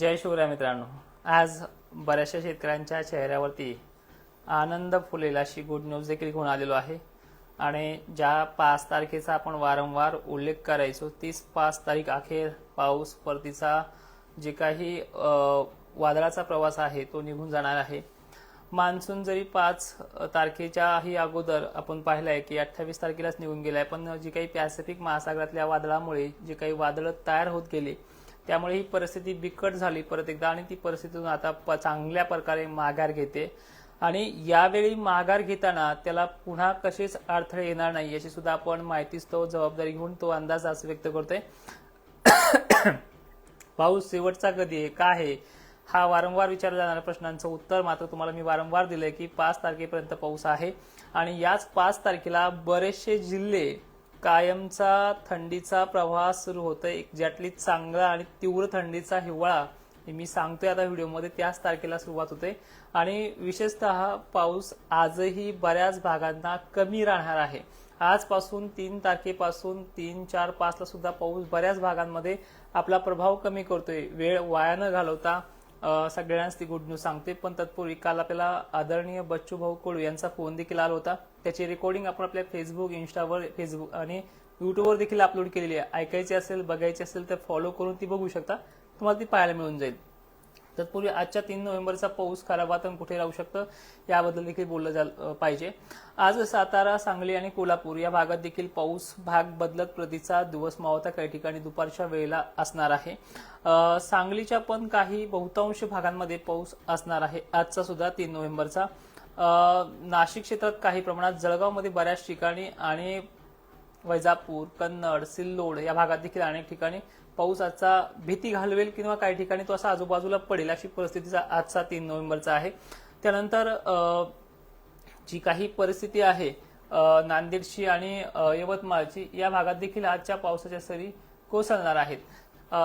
जय शिवराय मित्रांनो. आज बऱ्याचशा शेतकऱ्यांच्या चेहऱ्यावरती आनंद फुलेला अशी गुड न्यूज देखील घेऊन आलेलो आहे. आणि ज्या पाच तारखेचा आपण वारंवार उल्लेख करायचो तीच पाच तारीख अखेर पाऊस परतीचा जे काही वादळाचा प्रवास आहे तो निघून जाणार आहे. मान्सून जरी पाच तारखेच्याही अगोदर आपण पाहिलं आहे की अठ्ठावीस तारखेलाच निघून गेलाय पण जी काही पॅसिफिक महासागरातल्या वादळामुळे जे काही वादळं तयार होत गेले त्यामुळे ही परिस्थिती बिकट झाली परत एकदा आणि ती परिस्थितीतून आता प- चांगल्या प्रकारे माघार घेते. आणि यावेळी माघार घेताना त्याला पुन्हा कसेच अडथळे येणार नाही याची सुद्धा आपण माहितीच तो जबाबदारी घेऊन तो अंदाज आज व्यक्त करतोय. पाऊस शेवटचा कधी आहे? का आहे? हा वारंवार विचारला जाणाऱ्या प्रश्नांचं उत्तर मात्र तुम्हाला मी वारंवार दिलंय की पाच तारखेपर्यंत पाऊस आहे. आणि याच पाच तारखेला बरेचसे जिल्हे कायमचा थंडीचा प्रवाह सुरू होतोय. ज्यातली चांगला आणि तीव्र थंडीचा हिवाळा मी सांगतोय आता व्हिडिओमध्ये. त्याच तारखेला सुरुवात होते. आणि विशेषतः पाऊस आजही बऱ्याच भागांना कमी राहणार आहे. आजपासून तीन तारखेपासून तीन चार पाचला सुद्धा पाऊस बऱ्याच भागांमध्ये आपला प्रभाव कमी करतोय. वेळ वाया न घालवता सगळ्यांनाच ती गुड न्यूज सांगते. पण तत्पूर्वी काल आपल्याला आदरणीय बच्चू भाऊ कोळू यांचा फोन देखील आला होता. त्याची रेकॉर्डिंग आपण आपल्या फेसबुक इन्स्टावर फेसबुक आणि युट्यूबवर देखील अपलोड केलेली आहे. ऐकायची असेल बघायची असेल तर फॉलो करून ती बघू शकता. तुम्हाला ती पाहायला मिळून जाईल. तत्पूर्वी आजच्या तीन नोव्हेंबरचा पाऊस खरा वातावरण कुठे राहू शकतं याबद्दल देखील बोललं झालं पाहिजे. आज सातारा सांगली आणि कोल्हापूर या भागात देखील पाऊस भाग बदलत प्रतीचा दिवस मावता काही ठिकाणी दुपारच्या वेळेला असणार आहे. सांगलीच्या पण काही बहुतांश भागांमध्ये पाऊस असणार आहे. आजचा सुद्धा तीन नोव्हेंबरचा. नाशिक क्षेत्रात काही प्रमाणात जळगावमध्ये बऱ्याच ठिकाणी आणि वैजापूर कन्नड सिल्लोड या भागात देखील अनेक ठिकाणी पाऊस आजचा भीती घालवेल किंवा काही ठिकाणी तो असा आजूबाजूला पडेल अशी परिस्थितीचा आजचा तीन नोव्हेंबरचा आहे. त्यानंतर जी काही परिस्थिती आहे नांदेडची आणि यवतमाळची या भागात देखील आजच्या पावसाच्या सरी कोसळणार आहेत.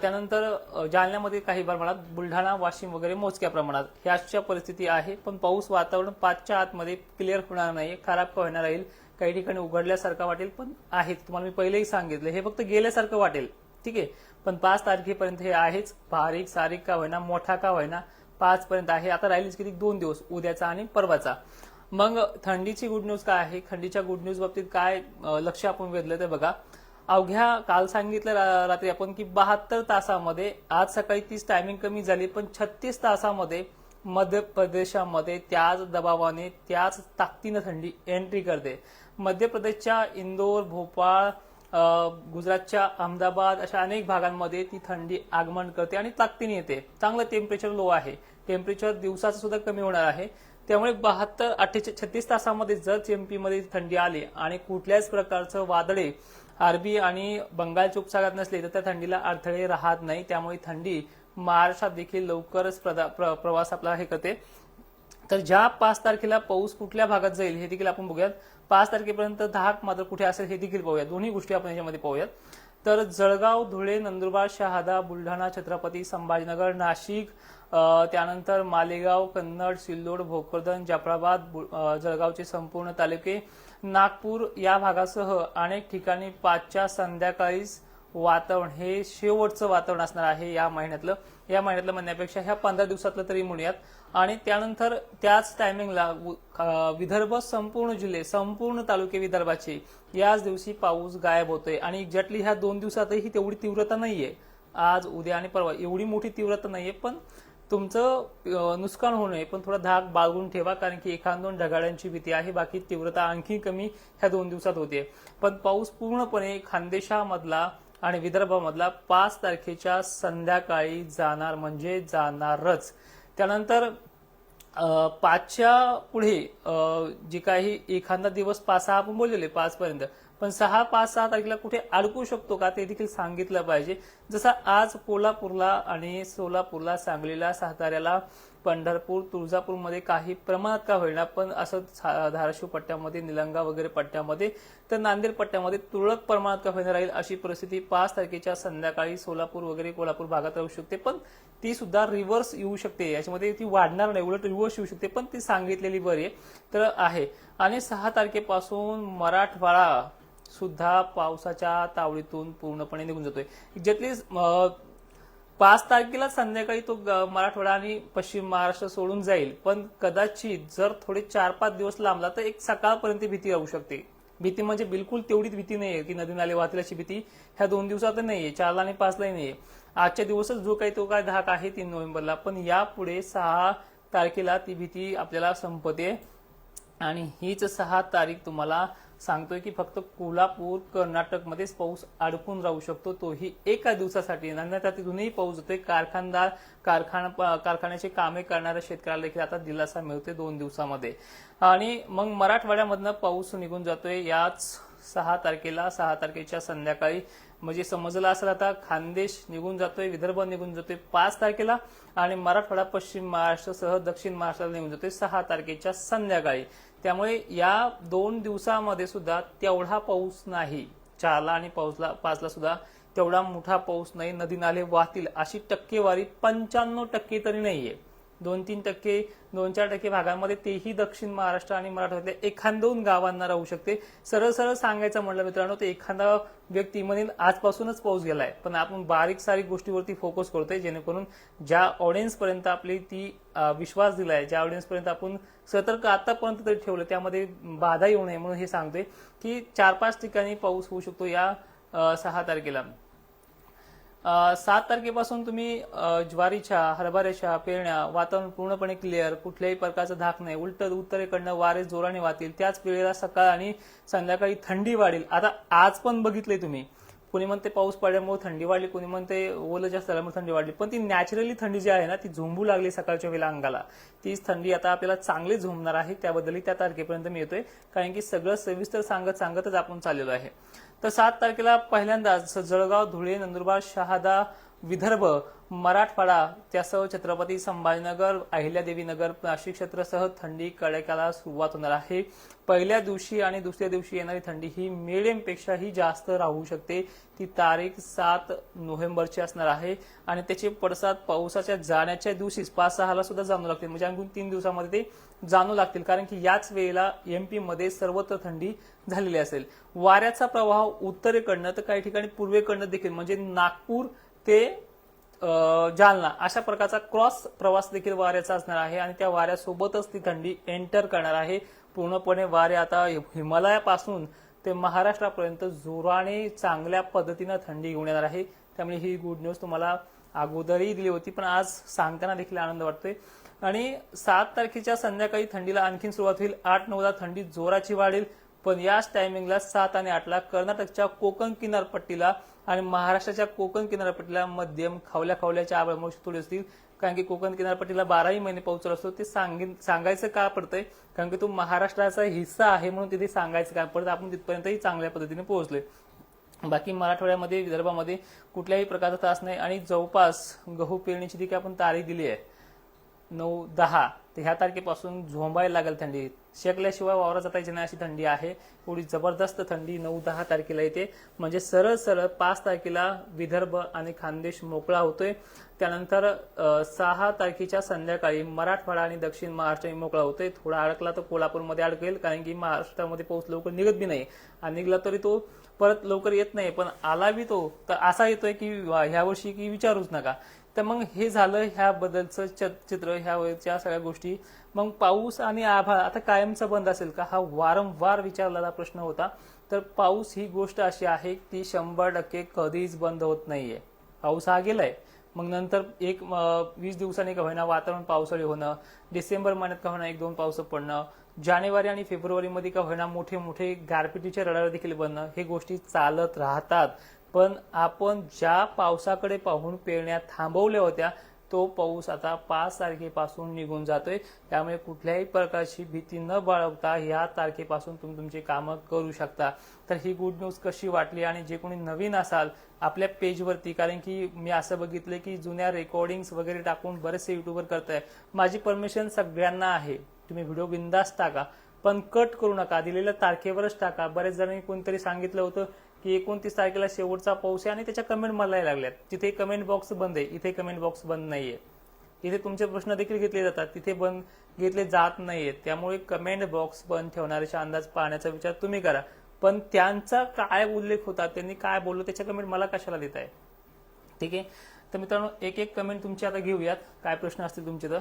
त्यानंतर जालन्यामध्ये काही प्रमाणात बुलढाणा वाशिम वगैरे मोजक्या प्रमाणात ही आजच्या परिस्थिती आहे. पण पाऊस वातावरण पाचच्या आतमध्ये क्लिअर होणार नाही खराब का होणार राहील काही ठिकाणी उघडल्यासारखं वाटेल पण आहेत. तुम्हाला मी पहिलेही सांगितलं हे फक्त गेल्यासारखं वाटेल. ठीक आहे? पण पाच तारखेपर्यंत हे आहेच. बारीक सारीक का होईना मोठा का होईना पाच पर्यंत आहे. आता राहिलीच किती? दोन दिवस उद्याचा आणि परवाचा. मग थंडीची गुड न्यूज काय आहे? थंडीच्या गुड न्यूज बाबतीत काय लक्ष आपण वेधलं ते बघा. अवघ्या काल सांगितलं रा- रात्री आपण की बहात्तर तासामध्ये आज सकाळी तीच टायमिंग कमी झाली पण छत्तीस तासामध्ये मध्य प्रदेशामध्ये त्याच दबावाने त्याच ताकदीनं थंडी एंट्री करते. मध्य प्रदेशच्या इंदोर भोपाळ गुजरातच्या अहमदाबाद अशा अनेक भागांमध्ये ती थंडी आगमन करते आणि ताकदीने येते. चांगलं टेम्परेचर लो आहे. टेम्परेचर दिवसाचं सुद्धा कमी होणार आहे. त्यामुळे बहात्तर अठ्ठेचाळीस छत्तीस तासामध्ये जर एमपी मध्ये थंडी आली आणि कुठल्याच प्रकारचं वादळे अरबी आणि बंगालच्या उपसागरात नसले तर त्या थंडीला अडथळे राहत नाही. त्यामुळे थंडी महाराष्ट्रात देखील लवकरच प्रदा- प्र- प्रवास आपला हे करते. तर ज्या पाच तारखेला पाऊस कुठल्या भागात जाईल हे देखील आपण बघूयात. पाच तारखेपर्यंत धाक मात्र कुठे असेल हे देखील पाहूया. दोन्ही गोष्टी आपण याच्यामध्ये पाहूयात. तर जळगाव धुळे नंदुरबार शहादा बुलढाणा छत्रपती संभाजीनगर नाशिक त्यानंतर मालेगाव कन्नड सिल्लोड भोकरदन जाफराबाद बु- जळगावचे संपूर्ण तालुके नागपूर या भागासह अनेक ठिकाणी पाचच्या संध्याकाळीच वातावरण हे शेवटचं वातावरण असणार आहे या महिन्यातलं. या महिन्यातलं म्हणण्यापेक्षा ह्या पंधरा दिवसातलं तरी म्हणूयात. आणि त्यानंतर त्याच टायमिंगला विदर्भ संपूर्ण जिल्हे संपूर्ण तालुके विदर्भाचे याच दिवशी पाऊस गायब होतोय. आणि एक्झॅक्टली ह्या दोन दिवसातही तेवढी तीव्रता नाहीये. आज उद्या आणि परवा एवढी मोठी तीव्रता नाहीये पण तुमचं नुकसान होऊ नये पण थोडा धाक बाळगून ठेवा कारण की एखाद दोन ढगाळ्यांची भीती आहे बाकी तीव्रता आणखी कमी ह्या दोन दिवसात होते पण पाऊस पूर्णपणे खानदेशामधला आणि विदर्भामधला पाच तारखेच्या संध्याकाळी जाणार म्हणजे जाणारच. त्यानंतर पाचच्या पुढे अ, जे काही एखादा दिवस पाच सहा आपण बोललेले पाच पर्यंत पण सहा पाच सहा तारखेला कुठे अडकू शकतो का ते देखील सांगितलं पाहिजे. जसा आज कोल्हापूरला आणि सोलापूरला सांगलीला साताऱ्याला पंढरपूर तुळजापूरमध्ये काही प्रमाणात का होईना पण असं सा- धाराशिव पट्ट्यामध्ये निलंगा वगैरे पट्ट्यामध्ये तर नांदेड पट्ट्यामध्ये तुरळक प्रमाणात का होईना राहील अशी परिस्थिती पाच तारखेच्या संध्याकाळी सोलापूर वगैरे कोल्हापूर भागात राहू शकते पण ती सुद्धा रिव्हर्स येऊ शकते. याच्यामध्ये ती वाढणार नाही उलट रिव्हर्स येऊ शकते पण ती सांगितलेली बरी आहे तर आहे. आणि सहा तारखेपासून मराठवाडा सुद्धा पावसाच्या तावडीतून पूर्णपणे निघून जातोय. ज्यातली पाच तारखेला संध्याकाळी तो ग- मराठवाडा आणि पश्चिम महाराष्ट्र सोडून जाईल. पण कदाचित जर थोडे चार पाच दिवस लांबला तर एक सकाळपर्यंत भीती राहू शकते. भीती म्हणजे बिलकुल तेवढीच भीती नाहीये की नदी नाले वाहतील अशी भीती ह्या दोन दिवसात नाहीये चारला आणि पाचलाही नाहीये. आजच्या दिवसच जो काही तो काय धाक आहे तीन नोव्हेंबरला पण यापुढे सहा तारखेला ती भीती आपल्याला संपते. आणि हीच सहा तारीख तुम्हाला सांगतोय की फक्त कोल्हापूर कर्नाटकमध्येच पाऊस अडकून राहू शकतो. तोही एका दिवसासाठी अन्यथा तिथूनही पाऊस होतोय. कारखानदार कारखाना कारखान्याची कामे करणाऱ्या शेतकऱ्याला देखील आता दिलासा मिळतोय दोन दिवसामध्ये. आणि मग मराठवाड्यामधनं पाऊस निघून जातोय. याच सहा तारखेला सहा तारखेच्या संध्याकाळी. म्हणजे समजलं असेल आता खानदेश निघून जातोय विदर्भ निघून जातोय पाच तारखेला. आणि मराठवाडा पश्चिम महाराष्ट्रासह दक्षिण महाराष्ट्राला निघून जातोय सहा तारखेच्या संध्याकाळी. त्यामुळे या दोन दिवसामध्ये सुद्धा तेवढा पाऊस नाही. चारला आणि पाऊसला पाचला सुद्धा तेवढा मोठा पाऊस नाही. नदी नाले वाहतील अशी टक्केवारी पंच्याण्णव टक्के तरी नाहीये. दोन तीन टक्के दोन चार टक्के भागांमध्ये तेही दक्षिण महाराष्ट्र आणि मराठवाड्यातल्या एखाद दोन गावांना राहू शकते. सरळ सरळ सांगायचं म्हटलं मित्रांनो तर एखादा व्यक्ती म्हणेल आजपासूनच पाऊस गेलाय. पण आपण बारीक सारीक गोष्टीवरती फोकस करतोय जेणेकरून ज्या ऑडियन्सपर्यंत आपली ती विश्वास दिलाय ज्या ऑडियन्सपर्यंत आपण सतर्क आतापर्यंत तरी ठेवलं त्यामध्ये बाधा येऊ नये म्हणून हे सांगतोय की चार पाच ठिकाणी पाऊस होऊ शकतो या सहा तारखेला. सात तारखेपासून तुम्ही ज्वारीच्या हरभऱ्याच्या पेरण्या वातावरण पूर्णपणे क्लिअर कुठल्याही प्रकारचा धाक नाही. उलट उत्तरेकडनं वारे जोराने वाहतील. त्याच वेळेला सकाळ आणि संध्याकाळी थंडी वाढेल. आता आज पण बघितले तुम्ही. कोणी म्हणते पाऊस पडल्यामुळे थंडी वाढली कोणी म्हणते ओलं जास्त झाल्यामुळे थंडी वाढली. पण ती नॅचरली थंडी जी आहे ना ती झोंबू लागली सकाळच्या वेळेला अंगाला. तीच थंडी आता आपल्याला चांगली झोंबणार आहे त्याबद्दलही त्या तारखेपर्यंत मी येतोय कारण की सगळं सविस्तर सांगत सांगतच आपण चाललेलो आहे. तर सात तारखेला पहिल्यांदाच जळगाव धुळे नंदुरबार शहादा विदर्भ मराठवाडा त्यासह छत्रपती संभाजीनगर अहिल्यादेवीनगर नाशिक क्षेत्रासह थंडी कडाक्याला सुरुवात होणार आहे. पहिल्या दिवशी आणि दुसऱ्या दिवशी येणारी थंडी ही मिडियमपेक्षाही जास्त राहू शकते. ती तारीख सात नोव्हेंबरची असणार आहे आणि त्याचे पडसाद पावसाच्या जाण्याच्या दिवशीच पाच सहाला सुद्धा जाणू लागतील. म्हणजे आणखी तीन दिवसामध्ये ते जाणू लागतील. कारण की याच वेळेला एमपीमध्ये सर्वत्र थंडी झालेली असेल. वाऱ्याचा प्रवाह उत्तरेकडनं तर काही ठिकाणी पूर्वेकडनं देखील. म्हणजे नागपूर ते जालना. अशा प्रकारचा क्रॉस प्रवास देखील वाऱ्याचा असणार आहे आणि त्या वाऱ्यासोबतच ती थंडी एंटर करणार आहे. पूर्णपणे वारे आता हिमालयापासून ते महाराष्ट्रापर्यंत जोराने चांगल्या पद्धतीनं थंडी घेऊन येणार आहे. त्यामुळे ही गुड न्यूज तुम्हाला अगोदरही दिली होती पण आज सांगताना देखील आनंद वाटतोय. आणि सात तारखेच्या संध्याकाळी थंडीला आणखीन सुरुवात होईल. आठ नऊला थंडी जोराची वाढेल. पण याच टायमिंगला सात आणि आठला कर्नाटकच्या कोकण किनारपट्टीला आणि महाराष्ट्राच्या कोकण किनारपट्टीला मध्यम खावल्या खावल्याच्या आबळमोश थोडी असतील. कारण की कोकण किनारपट्टीला बाराही महिने पाऊस असतो. ते सांगायचं का पडतंय? कारण की तो महाराष्ट्राचा हिस्सा आहे म्हणून तिथे सांगायचं का पडतं आपण तिथपर्यंतही चांगल्या पद्धतीने पोहोचले बाकी मराठवाड्यामध्ये विदर्भामध्ये कुठल्याही प्रकारचा त्रास नाही आणि जवळपास गहू पेरणीची देखील आपण तारीख दिली आहे नऊ दहा तर ह्या तारखेपासून झोंबायला लागेल थंडी. शेकल्याशिवाय वावरात जाता येणार अशी थंडी आहे. एवढी जबरदस्त थंडी नऊ दहा तारखेला येते. म्हणजे सरळ सरळ पाच तारखेला विदर्भ आणि खानदेश मोकळा होतोय. त्यानंतर सहा तारखेच्या संध्याकाळी मराठवाडा आणि दक्षिण महाराष्ट्र मोकळा होतोय. थोडा अडकला तर कोल्हापूरमध्ये अडकेल कारण की महाराष्ट्रामध्ये पाऊस लवकर निघत बी नाही. आणि निघला तरी तो परत लवकर येत नाही. पण आला बी तो तर असा येतोय की ह्या वर्षी की विचारूच नका. तर मग हे झालं ह्याबद्दलचं च- चित्र ह्या सगळ्या गोष्टी. मग पाऊस आणि आभाळ आता कायमचा बंद असेल का? हा वारंवार विचारलेला प्रश्न होता. तर पाऊस ही गोष्ट अशी आहे की शंभर टक्के कधीच बंद होत नाहीये. पाऊस हा गेलाय. मग नंतर एक वीस दिवसांनी का होईना वातावरण पावसाळी होणं डिसेंबर महिन्यात का होईना एक दोन पाऊस पडणं जानेवारी आणि फेब्रुवारीमध्ये का होईना मोठे मोठे गारपिटीचे रडार देखील बनणं हे गोष्टी चालत राहतात. पण आपण ज्या पावसाकडे पाहून पेरण्या थांबवल्या होत्या तो पाऊस आता पाच तारखेपासून निघून जातोय. त्यामुळे कुठल्याही प्रकारची भीती न बाळगता ह्या तारखेपासून तुम्ही तुमची कामं करू शकता. तर ही गुड न्यूज कशी वाटली आणि जे कोणी नवीन असाल आपल्या पेजवरती कारण की मी असं बघितलं की जुन्या रेकॉर्डिंग्स वगैरे टाकून बरेचसे युट्यूबर करताय माझी परमिशन सगळ्यांना आहे. तुम्ही व्हिडिओ बिंदास टाका. पण कट करू नका. दिलेल्या तारखेवरच टाका. बरेच जणांनी कोणतरी सांगितलं होतं की एकोणतीस तारखेला शेवटचा पाऊस आहे आणि त्याच्या कमेंट मला लागल्यात. तिथे कमेंट बॉक्स बंद आहे इथे कमेंट बॉक्स बंद नाहीये. इथे तुमचे प्रश्न देखील घेतले जातात. तिथे बंद घेतले जात नाहीयेत. त्यामुळे कमेंट बॉक्स बंद ठेवण्याचा अंदाज पाहण्याचा विचार तुम्ही करा. पण त्यांचा काय उल्लेख होता त्यांनी काय बोललो त्याच्या कमेंट मला कशाला देत आहे ठीक आहे? तर मित्रांनो एक एक कमेंट तुमची आता घेऊयात. काय प्रश्न असतील तुमचे तर?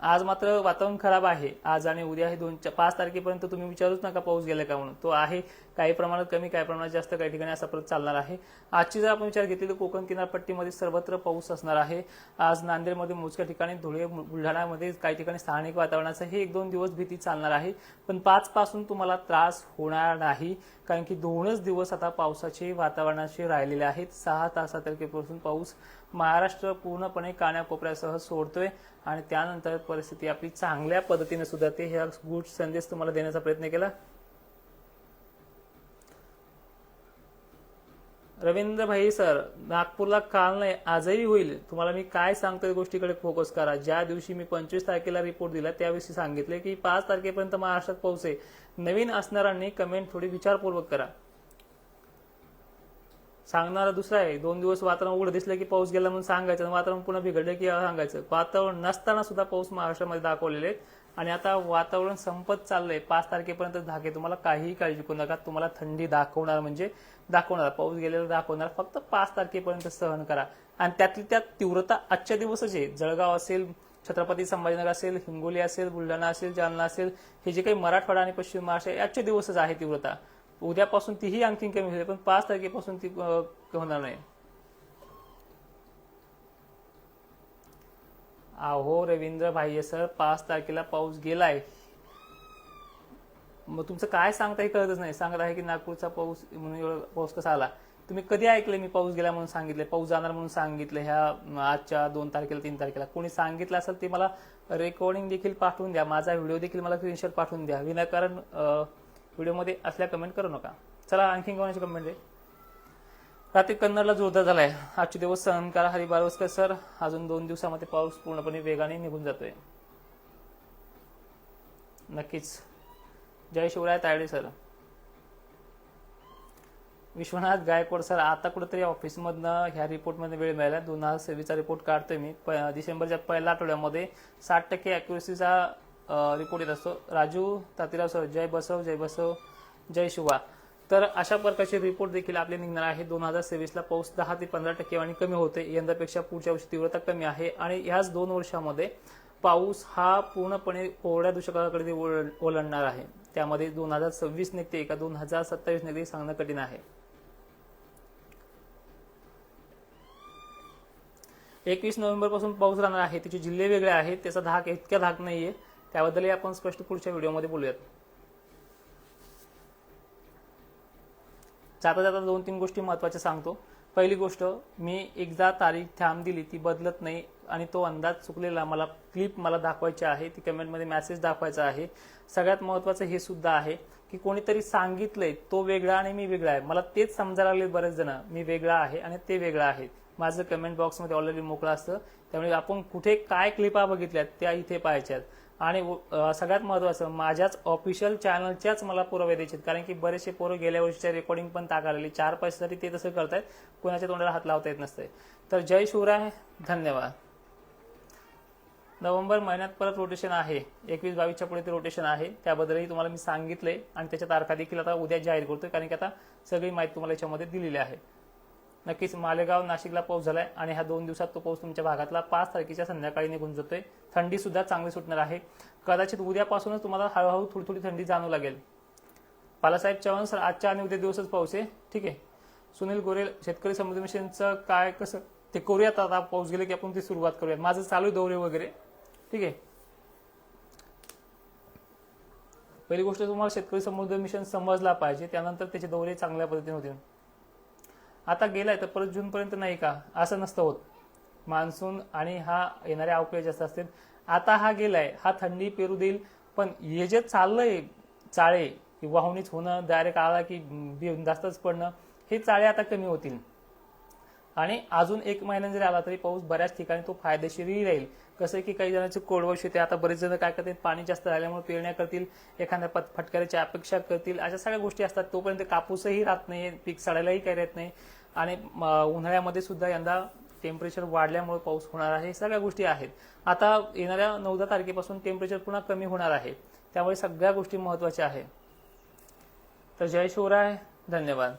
आज मात्र वातावरण खराब आहे. आज आणि उद्या हे दोन पाच तारखेपर्यंत तुम्ही विचारूच नका पाऊस गेला का म्हणून. तो आहे काही प्रमाणात कमी काही प्रमाणात जास्त काही ठिकाणी असा परत चालणार आहे. आजची जर आपण विचार घेतली तर कोकण किनारपट्टीमध्ये सर्वत्र पाऊस असणार आहे. आज नांदेडमध्ये मोजक्या ठिकाणी धुळे बुलढाण्यामध्ये काही ठिकाणी स्थानिक वातावरणाचं हे एक दोन दिवस भीती चालणार आहे. पण पाच पासून तुम्हाला त्रास होणार नाही कारण की दोनच दिवस आता पावसाचे वातावरणाचे राहिलेले आहेत. सहा तासा तारखेपासून पाऊस महाराष्ट्र पूर्णपणे कानाकोपऱ्यासह सोडतोय आणि त्यानंतर परिस्थिती आपली चांगल्या पद्धतीने सुधारते. ह्या गुड संदेश तुम्हाला देण्याचा प्रयत्न केला. रवींद्र भाई सर नागपूरला काल नाही आजही होईल. तुम्हाला मी काय सांगतोय गोष्टीकडे फोकस करा. ज्या दिवशी मी पंचवीस तारखेला रिपोर्ट दिला त्याविषयी सांगितले की पाच तारखेपर्यंत महाराष्ट्रात पोहोचे नवीन असणाऱ्यांनी कमेंट थोडी विचारपूर्वक करा. सांगणारा दुसरा आहे दोन दिवस वातावरण उघड दिसलं की पाऊस गेला म्हणून सांगायचं वातावरण पुन्हा बिघडलं की सांगायचं. वातावरण नसताना सुद्धा पाऊस महाराष्ट्रामध्ये दाखवलेले आहेत. आणि आता वातावरण संपत चाललंय. पाच तारखेपर्यंत धाके तुम्हाला काहीही काळजी करू नका. तुम्हाला थंडी दाखवणार म्हणजे दाखवणार. पाऊस गेलेला दाखवणार. फक्त पाच तारखेपर्यंत सहन करा. आणि त्यातली त्यात तीव्रता आजच्या दिवसच आहे. जळगाव असेल छत्रपती संभाजीनगर असेल हिंगोली असेल बुलढाणा असेल जालना असेल हे जे काही मराठवाडा आणि पश्चिम महाराष्ट्र आजच्या दिवसच आहे तीव्रता. उद्यापासून तीही आणखी कमी होईल पण पाच तारखेपासून ती होणार नाही. अहो रवींद्र भाई सर पाच तारखेला पाऊस गेलाय. मग तुमचं काय सांगता हे कळतच नाही. सांगत आहे की नागपूरचा पाऊस म्हणून एवढा पाऊस कसा आला? तुम्ही कधी ऐकले मी पाऊस गेला म्हणून सांगितले पाऊस जाणार म्हणून सांगितलं ह्या आजच्या दोन तारखेला तीन तारखेला. कोणी सांगितलं असेल ते मला रेकॉर्डिंग देखील पाठवून द्या. माझा व्हिडिओ देखील मला स्क्रीनशॉट पाठवून द्या. विनाकारण व्हिडिओमध्ये असल्या कमेंट करू नका. चला आणखी कोणाची कमेंट आहे? रात्री कन्नडला जोरदार झालाय. आजचे दिवस सहन करा. हरी सर अजून दोन दिवसामध्ये पाऊस पूर्णपणे वेगाने निघून जातोय. नक्कीच. जय शिवराय तायडे सर. विश्वनाथ गायकवाड सर आता कुठेतरी ऑफिसमधनं ह्या रिपोर्टमध्ये वेळ मिळाला. दोन हजार सव्वीसचा रिपोर्ट काढतोय मी. प- डिसेंबरच्या पहिल्या आठवड्यामध्ये साठ टक्के अॅक्युरेसीचा रिपोर्ट येत असतो. राजू तातीराव सर जय बसव जय बसव जय शिवा. तर अशा प्रकारचे रिपोर्ट देखील आपले निघणार आहे दोन हजार सव्वीसला पाऊस दहा ते पंधरा टक्केवारी कमी होते यंदापेक्षा पुढच्या वर्षी तीव्रता कमी आहे आणि ह्याच दोन वर्षामध्ये पाऊस हा पूर्णपणे कोरड्या दुष्काळाकडे ओलांडणार आहे. त्यामध्ये दोन हजार सव्वीस निघते का दोन हजार सत्तावीस निघते सांगणं कठीण आहे. एकवीस नोव्हेंबरपासून पाऊस राहणार आहे. त्याचे जिल्हे वेगळे आहेत. त्याचा धाक इतक्या धाक नाहीये. त्याबद्दलही आपण स्पष्ट पुढच्या व्हिडिओमध्ये बोलूयात. जाता जाता दोन तीन गोष्टी महत्त्वाच्या सांगतो. पहिली गोष्ट मी एकदा तारीख थांब दिली ती बदलत नाही आणि तो अंदाज चुकलेला मला क्लिप मला दाखवायची आहे ती कमेंटमध्ये मेसेज दाखवायचा आहे. सगळ्यात महत्वाचं हे सुद्धा आहे की कोणीतरी सांगितलंय तो वेगळा आणि मी वेगळा आहे. मला तेच समजायला लागले बरेच जण मी वेगळा आहे आणि ते वेगळं आहे. माझं कमेंट बॉक्समध्ये ऑलरेडी मोकळं असतं. त्यामुळे आपण कुठे काय क्लिपा बघितल्यात त्या इथे पाहायच्यात. आणि सगळ्यात महत्वाचं माझ्याच ऑफिशियल चॅनलच्याच मला पुरावे द्यायचे कारण की बरेचसे पोरं गेल्या वर्षीच्या रेकॉर्डिंग पण टाकालेली चार पैशासाठी ते तसं करतायत. कोणाच्या तोंडाला हात लावता येत नसते तर जय शिवराय धन्यवाद. नोव्हेंबर महिन्यात परत रोटेशन आहे. एकवीस बावीसच्या पुढे ते रोटेशन आहे. त्याबद्दलही तुम्हाला मी सांगितले आणि त्याच्या तारखा देखील आता उद्या जाहीर करतोय. कारण की आता सगळी माहिती तुम्हाला याच्यामध्ये दिलेली आहे. नक्कीच मालेगाव नाशिकला पाऊस झालाय आणि ह्या दोन दिवसात तो पाऊस तुमच्या भागातला पाच तारखेच्या संध्याकाळी निघून जातोय. थंडी सुद्धा चांगली सुटणार आहे. कदाचित उद्यापासूनच तुम्हाला हळूहळू थोडी थोडी थंडी जाणू लागेल. बालासाहेब चव्हाण सर आजच्या आणि उद्या दिवसच पाऊस आहे. ठीक आहे. सुनील गोरेल शेतकरी समृद्धी मिशनचं काय कसं? ते करूयात आता पाऊस गेले की आपण ती सुरुवात करूयात. माझं चालू आहे दौरे वगैरे. ठीक आहे. पहिली गोष्ट तुम्हाला शेतकरी समृद्धी मिशन समजला पाहिजे. त्यानंतर त्याचे दौरे चांगल्या पद्धतीने होतील. आता गेलाय तर परत जूनपर्यंत नाही का? असं नसतं होत. मान्सून आणि हा येणाऱ्या अवकाळी जास्त असतील. आता हा गेलाय हा थंडी पेरू देईल पण हे जे चाललंय चाळे की वाहुणीच होणं डायरेक्ट आला की बी जास्तच पडणं हे चाळे आता कमी होतील. आणि अजून एक महिन्यात जरी आला तरी पाऊस बऱ्याच ठिकाणी तो फायदेशीरही राहील. कसं आहे की काही जणांचे कोरडवश शेती आता बरेच जण काय करतील पाणी जास्त राहिल्यामुळे पेरण्या करतील एखाद्या पत फटकऱ्याची अपेक्षा करतील अशा सगळ्या गोष्टी असतात. तोपर्यंत कापूसही राहत नाही पीक सडायलाही काही राहत नाही. आणि उन्हाळ्यामध्ये सुद्धा यंदा टेम्परेचर वाढल्यामुळे पाऊस होणार आहे सगळ्या गोष्टी आहेत. आता येणाऱ्या नऊदा तारखेपासून टेम्परेचर पुन्हा कमी होणार आहे. त्यामुळे सगळ्या गोष्टी महत्त्वाच्या आहेत. तर जय शिवराय धन्यवाद.